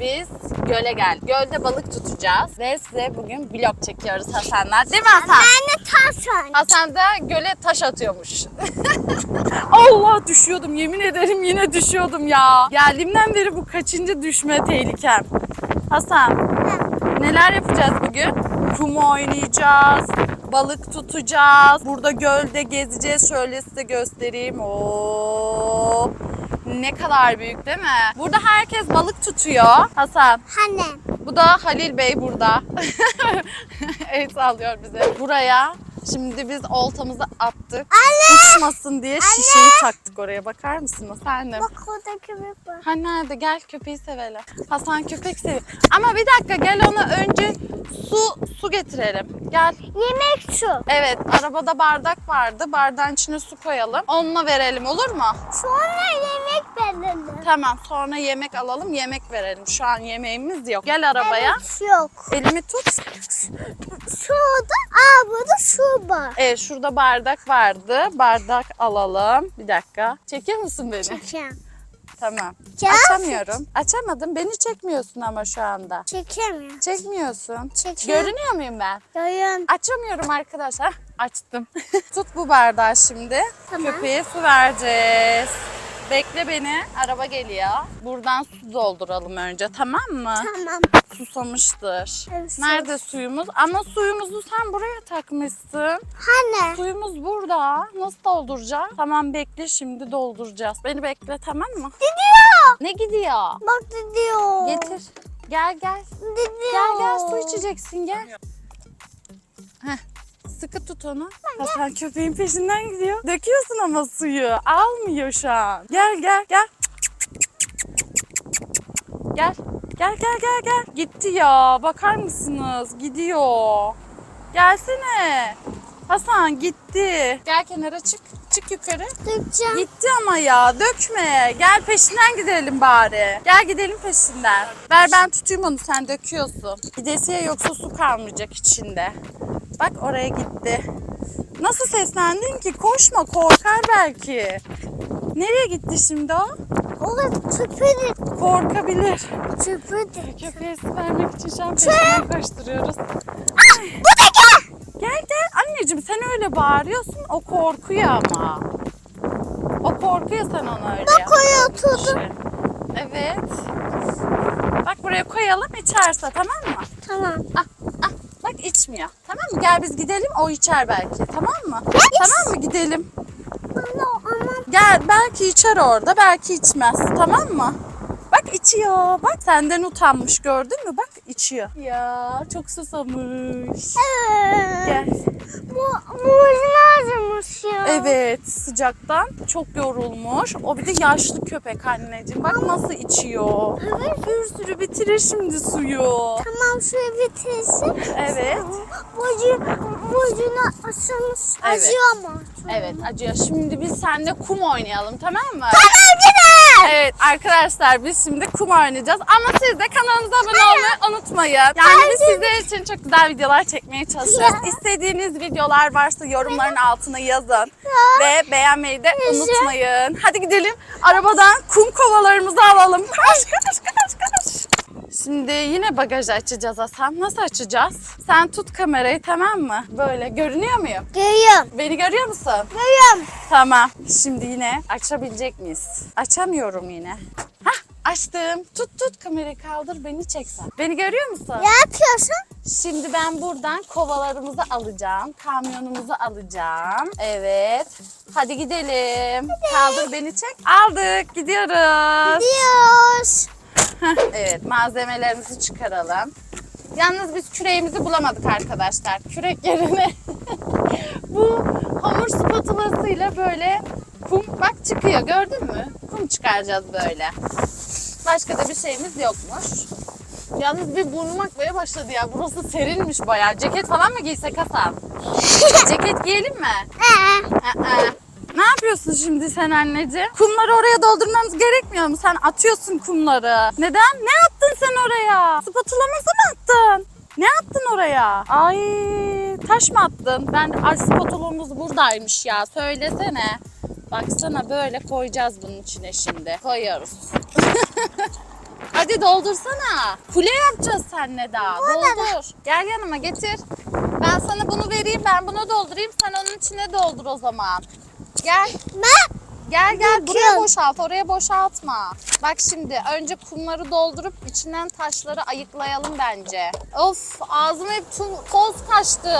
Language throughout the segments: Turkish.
biz göle gel. Gölde balık tutacağız ve size bugün vlog çekiyoruz Hasan'la. Değil mi Hasan? Ben de taş Hasan da göle taş atıyormuş. Allah düşüyordum yemin ederim yine düşüyordum ya. Geldiğimden beri bu kaçıncı düşme tehlikem. Hasan neler yapacağız bugün? Kum oynayacağız, balık tutacağız, burada gölde gezeceğiz. Şöyle size göstereyim. Oo. Ne kadar büyük değil mi? Burada herkes balık tutuyor. Hasan Hani? bu da Halil Bey burada. El sallıyor bize. Buraya şimdi biz oltamızı attık. Uçmasın diye şişeyi taktık oraya. Bakar mısınız? Efendim. Bak orada köpek var. Ha nerede? Gel köpeği sevelim. Hasan köpek seviyor. Ama bir dakika gel ona önce su su getirelim. Gel. Yemek şu. Evet arabada bardak vardı. Bardağın içine su koyalım. Onunla verelim olur mu? Sonra yemek verelim. Tamam sonra yemek alalım yemek verelim. Şu an yemeğimiz yok. Gel arabaya. Evet yok. Elimi tut. Şurada, aa burada şu var. Evet şurada bardak vardı. Bardak alalım. Bir dakika. Çekiyor musun beni? Çekeyim. Tamam. Ya. Açamıyorum. Açamadım. Beni çekmiyorsun ama şu anda. Çekemiyorum. Çekmiyorsun. Çekiyorum. Görünüyor muyum ben? Yayın. Açamıyorum arkadaşlar. Açtım. Tut bu bardağı şimdi. Tamam. Köpeğe su vereceğiz. Bekle beni. Araba geliyor. Buradan su dolduralım önce tamam mı? Tamam. Susamıştır. Evet. Nerede suyumuz? Ama suyumuzu sen buraya takmışsın. Hani? Suyumuz burada. Nasıl dolduracağız? Tamam bekle şimdi dolduracağız. Beni bekle tamam mı? Gidiyor. Ne gidiyor? Bak gidiyor. Getir. Gel gel. Gidiyor. Gel gel su içeceksin gel. Heh. Sıkı tut onu. Hasan köpeğin peşinden gidiyor. Döküyorsun ama suyu. Almıyor şu an. Gel gel gel. Gel. Gel gel gel gel. Gitti ya. Bakar mısınız? Gidiyor. Gelsene. Hasan gitti. Gel kenara çık. Çık yukarı. Dökeceğim. Gitti ama ya dökme. Gel peşinden gidelim bari. Gel gidelim peşinden. Ver ben tutayım onu sen döküyorsun. Gidesiye yoksa su kalmayacak içinde. Bak oraya gitti. Nasıl seslendin ki? Koşma korkar belki. Nereye gitti şimdi o? Orada tüpüdü. Korkabilir. Tüpüdü. Köpeğe su vermek için şu an peşinden koşturuyoruz. Bu da gel. Gel gel anneciğim sen öyle bağırıyorsun o korkuyor ama. O korkuyor sen onu öyle Bak oraya oturdu. Evet. Bak buraya koyalım içerse tamam mı? Tamam. Ah, ah, bak içmiyor. Mı? Gel biz gidelim o içer belki. Tamam mı? Tamam mı gidelim? Gel belki içer orada belki içmez. Tamam mı? İçiyor. Bak senden utanmış gördün mü? Bak içiyor. Ya çok susamış. Ee, Gel. Bu acımış ya. Evet sıcaktan çok yorulmuş. O bir de yaşlı köpek anneciğim. Bak nasıl içiyor. Evet. Bir sürü bitirir şimdi suyu. Tamam şöyle bitirsin. Evet. Bocu, bocunu asılmış. Evet. Acıyor ama. Evet acıyor. Şimdi biz seninle kum oynayalım tamam mı? Tamam canım. Evet arkadaşlar biz şimdi kum oynayacağız ama siz de kanalımıza abone olmayı unutmayın. Yani biz sizler için çok güzel videolar çekmeye çalışıyoruz. İstediğiniz videolar varsa yorumların altına yazın. Ve beğenmeyi de unutmayın. Hadi gidelim arabadan kum kovalarımızı alalım. yine bagajı açacağız Hasan. Nasıl açacağız? Sen tut kamerayı tamam mı? Böyle görünüyor muyum? Görüyorum. Beni görüyor musun? Görüyorum. Tamam. Şimdi yine açabilecek miyiz? Açamıyorum yine. Hah açtım. Tut tut kamerayı kaldır beni çeksen. Beni görüyor musun? Ne yapıyorsun? Şimdi ben buradan kovalarımızı alacağım. Kamyonumuzu alacağım. Evet. Hadi gidelim. Kaldır beni çek. Aldık. Gidiyoruz. Diyoruz. Heh, evet malzemelerimizi çıkaralım. Yalnız biz küreğimizi bulamadık arkadaşlar. Kürek yerine bu hamur spatulasıyla böyle kum bak çıkıyor gördün mü? Kum çıkaracağız böyle. Başka da bir şeyimiz yokmuş. Yalnız bir burnum akmaya başladı ya. Burası serinmiş bayağı. Ceket falan mı giysek Hasan? Ceket giyelim mi? Ee, Aa. Ne yapıyorsun şimdi sen anneciğim? Kumları oraya doldurmamız gerekmiyor mu? Sen atıyorsun kumları. Neden? Ne attın sen oraya? Spatulamızı mı attın? Ne attın oraya? Ay taş mı attın? Ben ay spatulamız buradaymış ya. Söylesene. Baksana böyle koyacağız bunun içine şimdi. Koyuyoruz. Hadi doldursana. Kule yapacağız seninle daha. Doldur. Gel yanıma getir. Ben sana bunu vereyim. Ben bunu doldurayım. Sen onun içine doldur o zaman. Gel. Ben Gel gel buraya boşalt. Oraya boşaltma. Bak şimdi önce kumları doldurup içinden taşları ayıklayalım bence. Of ağzıma hep tu- toz kaçtı.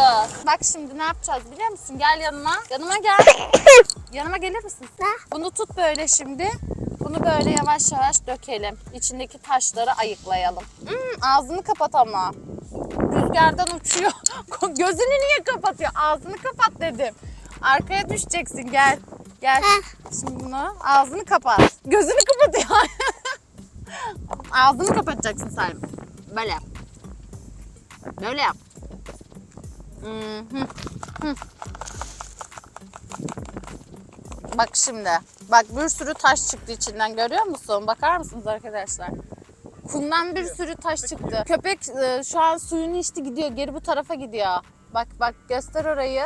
Bak şimdi ne yapacağız biliyor musun? Gel yanıma. Yanıma gel. Yanıma gelir misin? Ne? Bunu tut böyle şimdi. Bunu böyle yavaş yavaş dökelim. İçindeki taşları ayıklayalım. Hmm, ağzını kapat ama. Rüzgardan uçuyor. Gözünü niye kapatıyor? Ağzını kapat dedim. Arkaya düşeceksin gel. Gel. Şimdi bunu ağzını kapat. Gözünü kapatıyor. ağzını kapatacaksın Salim. Böyle yap. Böyle yap. Hı, hı. Bak şimdi. Bak bir sürü taş çıktı içinden görüyor musun? Bakar mısınız arkadaşlar? Kumdan bir sürü taş çıktı. Köpek e, şu an suyunu içti gidiyor. Geri bu tarafa gidiyor. Bak bak göster orayı.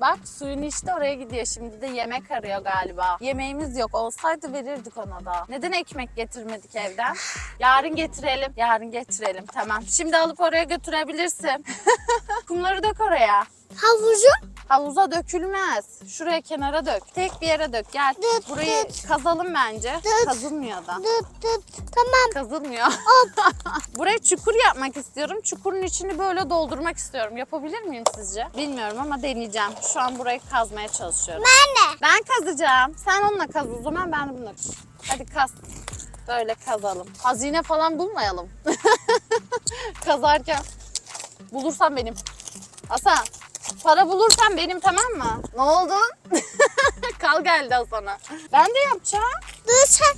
Bak suyunu içti oraya gidiyor. Şimdi de yemek arıyor galiba. Yemeğimiz yok. Olsaydı verirdik ona da. Neden ekmek getirmedik evden? Yarın getirelim. Yarın getirelim. Tamam. Şimdi alıp oraya götürebilirsin. Kumları dök oraya. havucu Havuza dökülmez. Şuraya kenara dök. Tek bir yere dök. Gel. Dıt Burayı dıt. kazalım bence. Dıt. Kazılmıyor da. dıt dıt. Tamam. Kazılmıyor. Buraya çukur yapmak istiyorum. Çukurun içini böyle doldurmak istiyorum. Yapabilir miyim sizce? Bilmiyorum ama deneyeceğim. Şu an burayı kazmaya çalışıyorum. Ben de. Ben kazacağım. Sen onunla kaz o zaman ben de bununla kaz. Hadi kaz. Böyle kazalım. Hazine falan bulmayalım. Kazarken. Bulursan benim. Hasan. Para bulursan benim tamam mı? Ne oldu? Kal geldi Hasan'a. Ben de yapacağım. Dur sen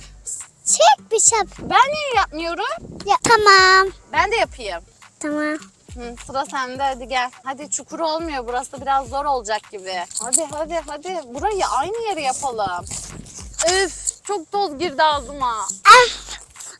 çek bir şey. Ben niye yapmıyorum? Ya, tamam. Ben de yapayım. Tamam. Hı, sıra sende hadi gel. Hadi çukur olmuyor burası biraz zor olacak gibi. Hadi hadi hadi burayı aynı yere yapalım. Üf çok toz girdi ağzıma. Ah.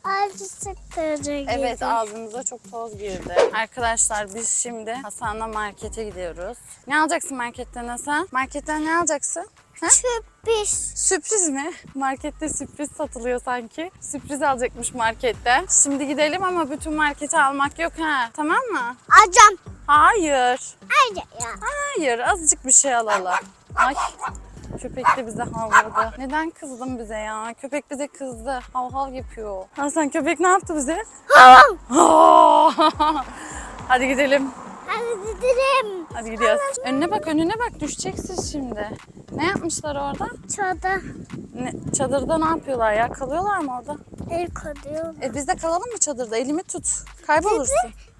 Acı sıkıcı Evet ağzımıza çok toz girdi. Arkadaşlar biz şimdi Hasan'la markete gidiyoruz. Ne alacaksın marketten Hasan? Marketten ne alacaksın? Ha? Sürpriz. Sürpriz mi? Markette sürpriz satılıyor sanki. Sürpriz alacakmış markette. Şimdi gidelim ama bütün marketi almak yok ha. Tamam mı? Alacağım. Hayır. Haydi ya. Hayır, azıcık bir şey alalım. Ay, köpek de bize havladı. Neden kızdın bize ya? Köpek bize kızdı. Hav hav yapıyor. Hasan köpek ne yaptı bize? Hadi gidelim. Hadi gidelim. Hadi gidiyoruz. Önüne bak, önüne bak. Düşeceksin şimdi. Ne yapmışlar orada? Çadır. Ne, çadırda ne yapıyorlar ya? Kalıyorlar mı orada? El koyuyor. E biz de kalalım mı çadırda? Elimi tut. Kaybolursun.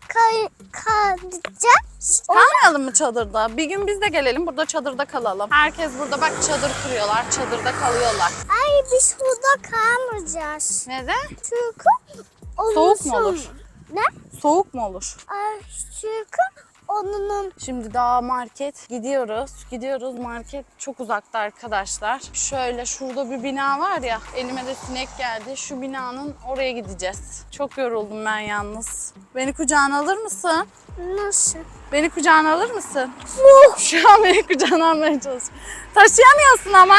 Kay kalacağız. Kalmayalım mı çadırda? Bir gün biz de gelelim burada çadırda kalalım. Herkes burada bak çadır kuruyorlar. Çadırda kalıyorlar. Ay biz burada kalmayacağız. Neden? Çünkü Soğuk mu olur? Ne? Soğuk mu olur? Ay çünkü onun Şimdi daha market gidiyoruz. Gidiyoruz market çok uzakta arkadaşlar. Şöyle şurada bir bina var ya elime de sinek geldi. Şu binanın oraya gideceğiz. Çok yoruldum ben yalnız. Beni kucağına alır mısın? nasıl? Beni kucağına alır mısın? Şu an beni kucağına almaya çalışıyor. Taşıyamıyorsun ama.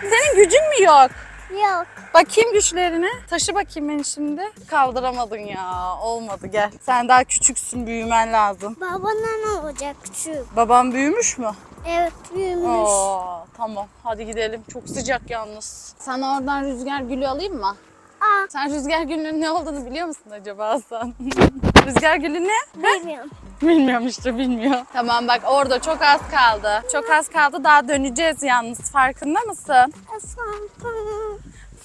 Senin gücün mü yok? Yok. Bakayım güçlerini. Taşı bakayım beni şimdi. Kaldıramadın ya. Olmadı gel. Sen daha küçüksün büyümen lazım. Babana ne olacak küçük? Babam büyümüş mü? Evet büyümüş. Oo, tamam hadi gidelim. Çok sıcak yalnız. Sana oradan rüzgar gülü alayım mı? Aa, Sen rüzgar gülünün ne olduğunu biliyor musun acaba Hasan? rüzgar gülü ne? bilmiyorum. Bilmiyorum işte bilmiyor. Tamam bak orada çok az kaldı. Çok az kaldı daha döneceğiz yalnız. Farkında mısın?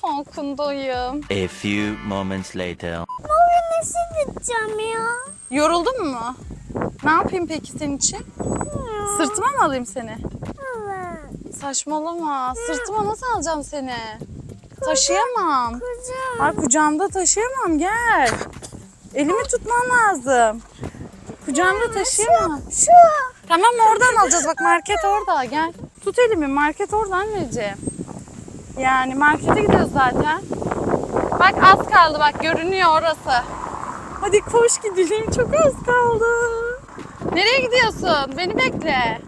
Farkındayım. A few moments later. Baba nasıl gideceğim ya? Yoruldun mu? Ne yapayım peki senin için? Sırtıma mı alayım seni? Evet. Saçmalama. Sırtıma nasıl alacağım seni? Taşıyamam. Kızım. Ay kucağımda taşıyamam gel. Elimi tutman lazım. Kucağımda taşıyamam. Şu. Tamam oradan alacağız bak market orada gel. Tut elimi market orada anneciğim. Yani markete gidiyoruz zaten. Bak az kaldı bak görünüyor orası. Hadi koş gidelim çok az kaldı. Nereye gidiyorsun? Beni bekle.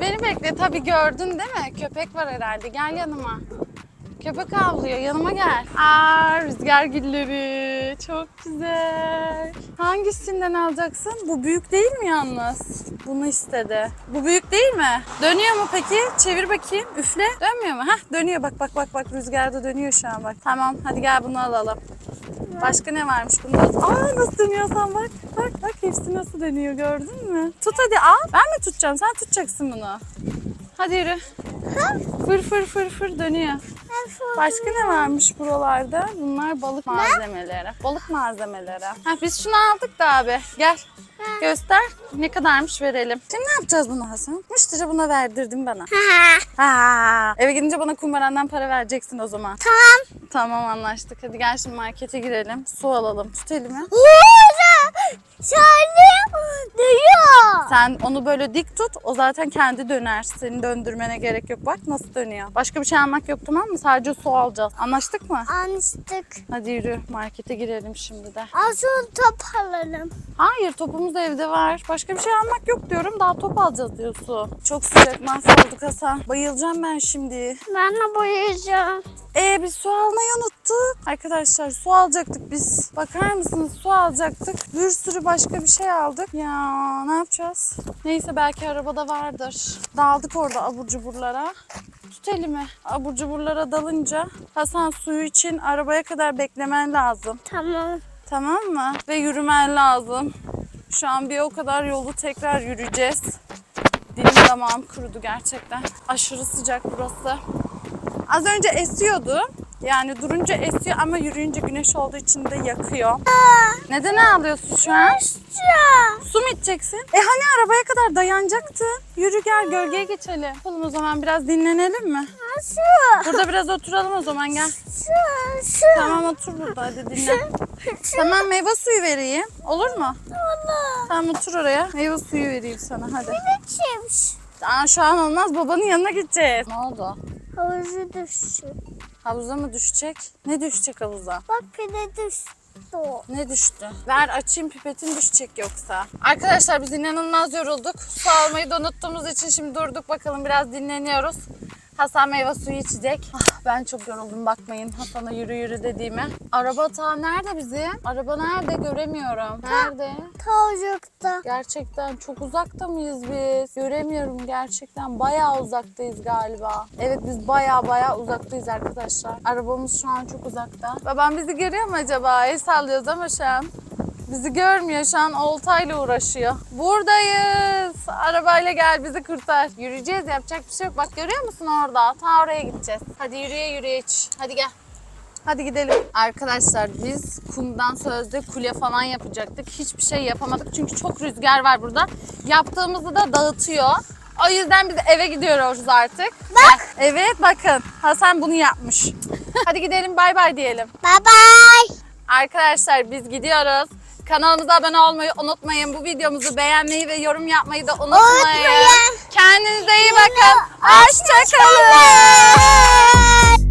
Beni bekle tabii gördün değil mi? Köpek var herhalde gel yanıma. Köpek avlıyor. Yanıma gel. Aa rüzgar gülleri. Çok güzel. Hangisinden alacaksın? Bu büyük değil mi yalnız? Bunu istedi. Bu büyük değil mi? Dönüyor mu peki? Çevir bakayım. Üfle. Dönmüyor mu? Hah dönüyor. Bak bak bak bak rüzgarda dönüyor şu an bak. Tamam hadi gel bunu alalım. Başka ne varmış bunda? Aa nasıl dönüyorsan bak. Bak bak hepsi nasıl dönüyor gördün mü? Tut hadi al. Ben mi tutacağım? Sen tutacaksın bunu. Hadi yürü. Fır fır fır fır dönüyor. Başka ne varmış buralarda? Bunlar balık malzemeleri. Balık malzemeleri. Ha, biz şunu aldık da abi. Gel. Göster. Ne kadarmış verelim. Şimdi ne yapacağız bunu Hasan? Müşteri buna verdirdim bana. Ha. Eve gidince bana kumbarandan para vereceksin o zaman. Tamam. Tamam anlaştık. Hadi gel şimdi markete girelim. Su alalım. Tut elimi. Salim diyor. Sen onu böyle dik tut. O zaten kendi döner. Senin döndürmene gerek yok. Bak nasıl dönüyor. Başka bir şey almak yok tamam mı? Sadece su alacağız. Anlaştık mı? Anıştık. Hadi yürü. Markete girelim şimdi de. Asıl top alalım. Hayır topumuz evde var. Başka bir şey almak yok diyorum. Daha top alacağız diyorsun. Çok sıcak mahvolduk Hasan. Bayılacağım ben şimdi. Ben de boyayacağım. Ee biz su almayı unuttuk. Arkadaşlar su alacaktık biz. Bakar mısınız su alacaktık. Bir sürü başka bir şey aldık. Ya ne yapacağız? Neyse belki arabada vardır. Daldık orada abur cuburlara. Tut elimi. Abur cuburlara dalınca Hasan suyu için arabaya kadar beklemen lazım. Tamam. Tamam mı? Ve yürümen lazım. Şu an bir o kadar yolu tekrar yürüyeceğiz. Dilim damağım kurudu gerçekten. Aşırı sıcak burası. Az önce esiyordu. Yani durunca esiyor ama yürüyünce güneş olduğu için de yakıyor. Neden ağlıyorsun şu an? Su mu içeceksin? E hani arabaya kadar dayanacaktı. Yürü gel gölgeye geçelim. Oğlum o zaman biraz dinlenelim mi? Burada biraz oturalım o zaman gel. Tamam otur burada hadi dinle. Tamam meyve suyu vereyim. Olur mu? Valla. Tamam otur oraya. Meyve suyu vereyim sana hadi. Ne? Aa, şu an olmaz babanın yanına gideceğiz. Ne oldu? Havuzu düştü. Havuza mı düşecek? Ne düşecek havuza? Bak pide düştü. Ne düştü? Ver açayım pipetin düşecek yoksa. Arkadaşlar biz inanılmaz yorulduk. Su almayı da unuttuğumuz için şimdi durduk bakalım biraz dinleniyoruz. Hasan meyve suyu içecek. Ah, ben çok yoruldum bakmayın Hasan'a yürü yürü dediğime. Araba ta nerede bizim? Araba nerede göremiyorum. Nerede? Tavukta. Gerçekten çok uzakta mıyız biz? Göremiyorum gerçekten. Bayağı uzaktayız galiba. Evet biz bayağı bayağı uzaktayız arkadaşlar. Arabamız şu an çok uzakta. Babam bizi görüyor mu acaba? El sallıyoruz ama şu an. Bizi görmüyor şu an oltayla uğraşıyor. Buradayız. Arabayla gel bizi kurtar. Yürüyeceğiz yapacak bir şey yok. Bak görüyor musun orada? Ta oraya gideceğiz. Hadi yürüye yürüye iç. Hadi gel. Hadi gidelim. Arkadaşlar biz kumdan sözde kule falan yapacaktık. Hiçbir şey yapamadık çünkü çok rüzgar var burada. Yaptığımızı da dağıtıyor. O yüzden biz eve gidiyoruz artık. Bak. Evet bakın Hasan bunu yapmış. Hadi gidelim bay bay diyelim. Bye bye. Arkadaşlar biz gidiyoruz. Kanalımıza abone olmayı unutmayın. Bu videomuzu beğenmeyi ve yorum yapmayı da unutmayın. Unutmayın. Kendinize iyi bakın. Hoşça Hoşçakalın. kalın.